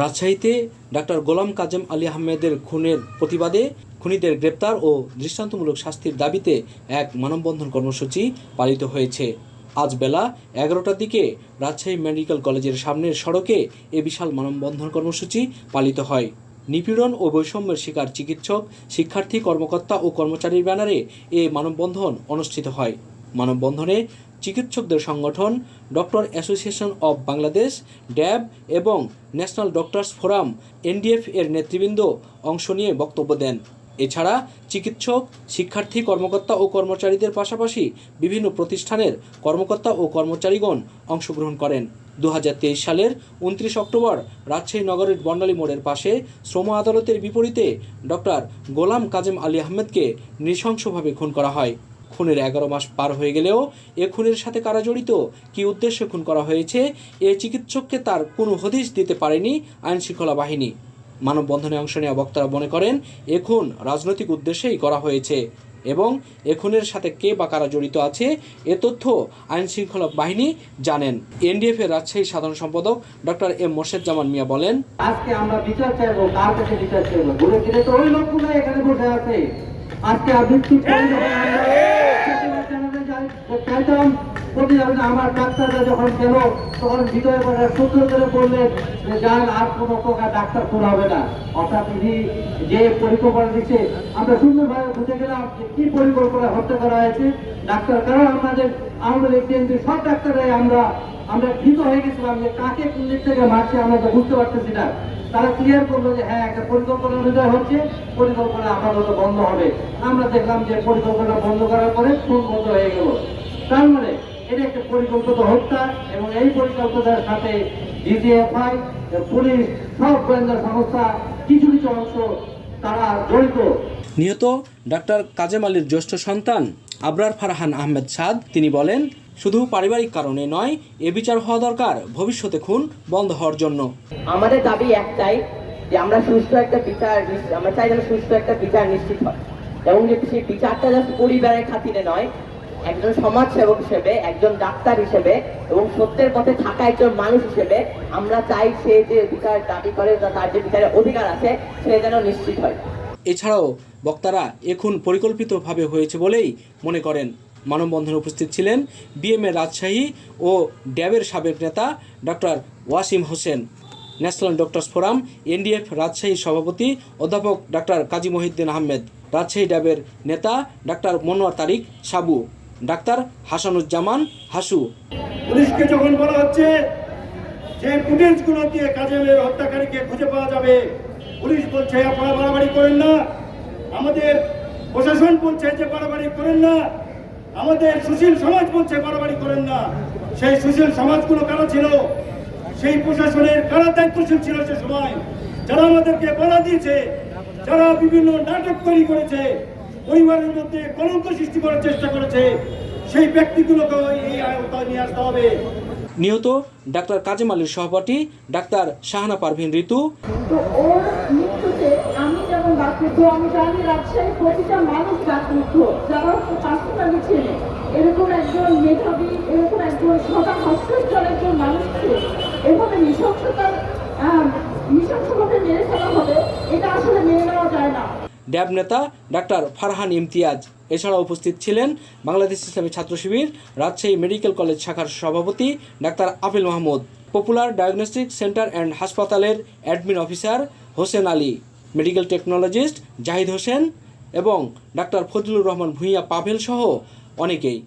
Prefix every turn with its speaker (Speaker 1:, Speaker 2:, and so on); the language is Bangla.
Speaker 1: রাজশাহীতে ডাক্তার গোলাম কাজেম আলী আহমেদের খুনের প্রতিবাদে খুনিদের গ্রেপ্তার ও দৃষ্টান্তমূলক শাস্তির দাবিতে এক মানববন্ধন কর্মসূচি পালিত হয়েছে। আজ বেলা এগারোটার দিকে রাজশাহী মেডিকেল কলেজের সামনের সড়কে এ বিশাল মানববন্ধন কর্মসূচি পালিত হয়। নিপীড়ন ও বৈষম্যের শিকার চিকিৎসক, শিক্ষার্থী, কর্মকর্তা ও কর্মচারীর ব্যানারে এ মানববন্ধন অনুষ্ঠিত হয়। মানববন্ধনে চিকিৎসকদের সংগঠন, doctor association of Bangladesh, DAB এবং ন্যাশনাল ডক্টরস ফোরাম, এনডিএফ এর নেতৃবৃন্দ অংশ নিয়ে বক্তব্য দেন। এছাড়া চিকিৎসক, শিক্ষার্থী, কর্মকর্তা ও কর্মচারীদের পাশাপাশি বিভিন্ন প্রতিষ্ঠানের কর্মকর্তা ও কর্মচারীগণ অংশগ্রহণ করেন। দু হাজার তেইশ সালের উনত্রিশ অক্টোবর রাজশাহী নগরের বন্ডালী মোড়ের পাশে শ্রম আদালতের বিপরীতে ডক্টর গোলাম কাজেম আলী আহমেদকে নৃশংসভাবে খুন করা হয়। খুনের এগারো মাস পার হয়ে গেলেও এ খুনের সাথে কারা জড়িত? কি উদ্দেশ্যে খুন করা হয়েছে? এ চিকিৎসককে তার কোনো হদিশ দিতে পারেনি আইন শৃঙ্খলা বাহিনী। মানববন্ধনে অংশ নেওয়া বক্তারা মনে করেন এ খুন রাজনৈতিক উদ্দেশ্যেই করা হয়েছে এবং এ খুনের সাথে কে বা কারা জড়িত আছে এ তথ্য আইন শৃঙ্খলা বাহিনী জানেন। এনডিএফ এর রাজশাহী সাধারণ সম্পাদক ডক্টর এম মোর্শেদ জামান মিয়া বলেন
Speaker 2: আজকে আমরা বিচার চাইব কার কাছে বিচার চাইব? ঘুরে ফিরে তো ওই লোকগুলো এখানে বসে আছে। আজকে আবৃত্তি করে যখন আমরা প্রতিবাদ জানাতে চাইতাম প্রতিবাদ আমার ডাক্তাররা যখন গেল, তখন ভিতরে বসে সূত্র করে বললেন যে যান আর কোনো প্রকার ডাক্তার খোলা হবে না। অর্থাৎ ইনি যে পরিকল্পনা দিচ্ছে, আমরা সুন্দরভাবে বুঝে গেলাম যে কি পরিকল্পনা হত্যা করা হয়েছে। ডাক্তার কারণ আমাদের আমাদের কেন্দ্রে সব ডাক্তাররাই আমরা আমরা ভীত হয়ে গেছিলাম যে কাকে কোন দিক থেকে মারছে আমরা তো বুঝতে পারতেছি না। তারা ক্লিয়ার করল যে হ্যাঁ একটা পরিকল্পনা অনুযায়ী হচ্ছে, পরিকল্পনা আপাতত বন্ধ হবে। আমরা দেখলাম যে পরিকল্পনা বন্ধ করার পরে খুন বন্ধ হয়ে গেল। তার মানে এটা একটা পরিকল্পিত হত্যা এবং এই পরিকল্পনার সাথে ডিজিএফআই পুলিশ সব গোয়েন্দা সংস্থা কিছু কিছু অংশ তারা জড়িত।
Speaker 1: নিহত ডাক্তার কাজেম আলীর জ্যেষ্ঠ সন্তান আবরার ফারহান আহমেদ সাদ তিনি বলেন শুধু পারিবারিক কারণে নয় এ বিচার হওয়া দরকার ভবিষ্যতে খুন বন্ধ হওয়ার জন্য।
Speaker 3: আমাদের দাবি একটাই যে আমরা সুস্থ একটা বিচার আমরা চাই যেন সুস্থ একটা বিচার নিশ্চিত হয়। এবং যে সেই বিচারটা জাস্ট পরিবারের খাতিরে নয় একজন সমাজ সেবক হিসেবে, একজন ডাক্তার হিসেবে এবং সত্যের পথে থাকা একজন মানুষ হিসেবে আমরা চাই সে যে বিচার দাবি করে তার যে বিচারের অধিকার আছে, সে যেন নিশ্চিত হয়।
Speaker 1: এছাড়াও বক্তারা এখন পরিকল্পিতভাবে হয়েছে বলেই মনে করেন। মানববন্ধনে উপস্থিত ছিলেন বিএমএ রাজশাহী ও ড্যাবের সাবেক নেতা doctor Wasim Hossain. National doctors forum, NDF Rajshahi সভাপতি অধ্যাপক ডাক্তার কাজী মহিউদ্দিন আহমেদ, রাজশাহী ড্যাবের নেতা ডাক্তার মনোয়ার তারিক সাবু। ডাক্তার হাসানুজ্জামান হাসু।
Speaker 4: পুলিশকে যখন বলা হচ্ছে যে ফুটেজগুলো দিয়ে কাজেমের হত্যাকারীকে খুঁজে পাওয়া যাবে, পুলিশ বলছে আপনারা বাড়াবাড়ি করেন না। আমাদের প্রশাসন বলছে যে বাড়াবাড়ি করেন না। আমাদের সুশীল সমাজ বলছে বাড়াবাড়ি করেন না। সেই সুশীল সমাজগুলো কারা ছিল? সেই প্রশাসনের কারা দায়িত্বশীল ছিল সে সময়? যারা আমাদেরকে বলা দিয়েছে, যারা বিভিন্ন নাটক তৈরি করেছে পরিবারের মধ্যে কলঙ্ক সৃষ্টি করার চেষ্টা করেছে সেই ব্যক্তিগুলোকে এই আয়তায় নিয়ে আসতে হবে।
Speaker 1: নিহত ডাক্তার কাজেম আলীর সহপাঠী ডাক্তার শাহানা পারভিন ঋতু।
Speaker 5: তো ওর মৃত্যুতে আমি যেমন ডাকৃত আমি জানি রাজশাহীর প্রতিটা মানুষ ডাকৃত যারা পার্সোনালি ছিল। এরকম একজন মেধাবী এরকম একজন সদা হাস্যজ্জ্বল একজন মানুষকে এভাবে নৃশংসতার আহ, নৃশংসভাবে মেরে ফেলা হবে এটা আসলে মেনে নেওয়া যায় না
Speaker 1: ড্যাব নেতা ডাক্তার ফারহান ইমতিয়াজ। এছাড়া উপস্থিত ছিলেন বাংলাদেশ ইসলামী ছাত্র শিবির, রাজশাহী মেডিকেল কলেজ শাখার সভাপতি doctor Afil Mahmud, popular diagnostic centre and হাসপাতালের admin officer Hossain Ali, medical technologist Zahid Hossain এবং ডাক্তার ফজলুর রহমান ভূঁইয়া পাভেল সহ অনেকেই।